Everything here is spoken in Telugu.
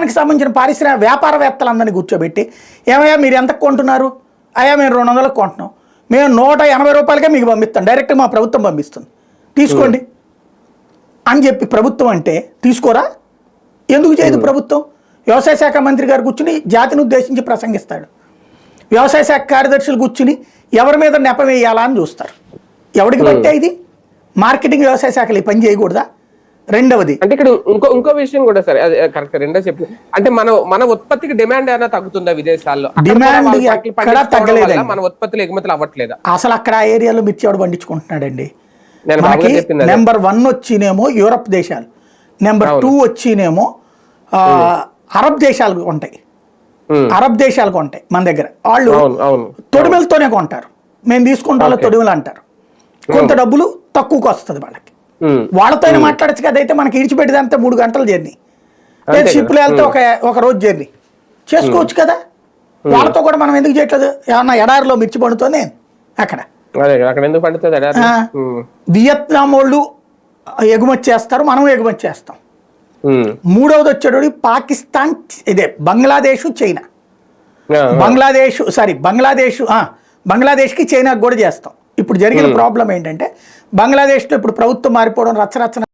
దేశానికి సంబంధించిన పారిశ్రామిక వ్యాపారవేత్తలందరినీ కూర్చోబెట్టి ఏమయ్యా మీరు ఎంత కొంటున్నారు? అయ్యా మేము రెండు వందలకు కొంటున్నాం. మేము నూట ఎనభై రూపాయలకే మీకు పంపిస్తాం. డైరెక్ట్గా మా ప్రభుత్వం పంపిస్తుంది. తీసుకోండి. అని చెప్పి ప్రభుత్వం అంటే తీసుకోరా? ఎందుకు చేయదు ప్రభుత్వం? వ్యవసాయ శాఖ మంత్రి గారు కూర్చుని జాతిని ఉద్దేశించి ప్రసంగిస్తాడు. వ్యవసాయ శాఖ కార్యదర్శులు కూర్చుని ఎవరి మీద నెపం వేయాలా అని చూస్తారు. ఎవడికి పట్టే ఇది? మార్కెటింగ్ వ్యవసాయ శాఖలు ఈ పని చేయకూడదా? రెండవది. అంటే ఇక్కడ ఇంకో ఇంకో విషయం కూడా సరే అది కరెక్ట్ రెండో చెప్పి. అంటే మన మన ఉత్పత్తికి డిమాండ్ ఏమైనా తగ్గుతుందా విదేశాల్లో? ఎక్కడా తగ్గలేదండి. వల్ల మన ఉత్పత్తులు ఎగుమతులు అవ్వట్లేదా? అసలు అక్కడ ఆ ఏరియాలో మిర్చి ఎవడు పండించుకుంటున్నాడండి? నేను మనకి. నెంబర్ వన్ వచ్చినేమో యూరప్ దేశాలు. నెంబర్ టూ వచ్చినేమో అరబ్ దేశాలు ఉంటాయి. అరబ్ దేశాలు కొంటాయి మన దగ్గర. వాళ్ళు తొడిమెలతోనే కొంటారు. మేము తీసుకుంటాం వాళ్ళు తొడిమెలు అంటారు. కొంత డబ్బులు తక్కువకి వస్తుంది వాళ్ళకి. వాళ్ళతో అయినా మాట్లాడచ్చు కదా అయితే మనకి ఇడిచిపెట్టేదంతా మూడు గంటల జర్నీ. లేదు. షిప్లో వెళ్తే ఒక ఒక రోజు జర్నీ. చేసుకోవచ్చు కదా. వాళ్ళతో కూడా మనం ఎందుకు చేయట్లేదు? ఏమన్నా ఎడారిలో మిర్చి అక్కడ. అక్కడ పండుతుంది. ఉమ్, వియత్నాం వాళ్ళు ఎగుమతి చేస్తారు మనం ఎగుమతి చేస్తాం. మూడవది వచ్చేటోడి పాకిస్తాన్ ఇదే బంగ్లాదేశ్ చైనా. బంగ్లాదేశ్ సారీ బంగ్లాదేశ్ ఆ, బంగ్లాదేశ్కి చైనాకి కూడా చేస్తాం. ఇప్పుడు జరిగిన ప్రాబ్లం ఏంటంటే బంగ్లాదేశ్లో ఇప్పుడు ప్రభుత్వం మారిపోవడం రచ్చరచ్చన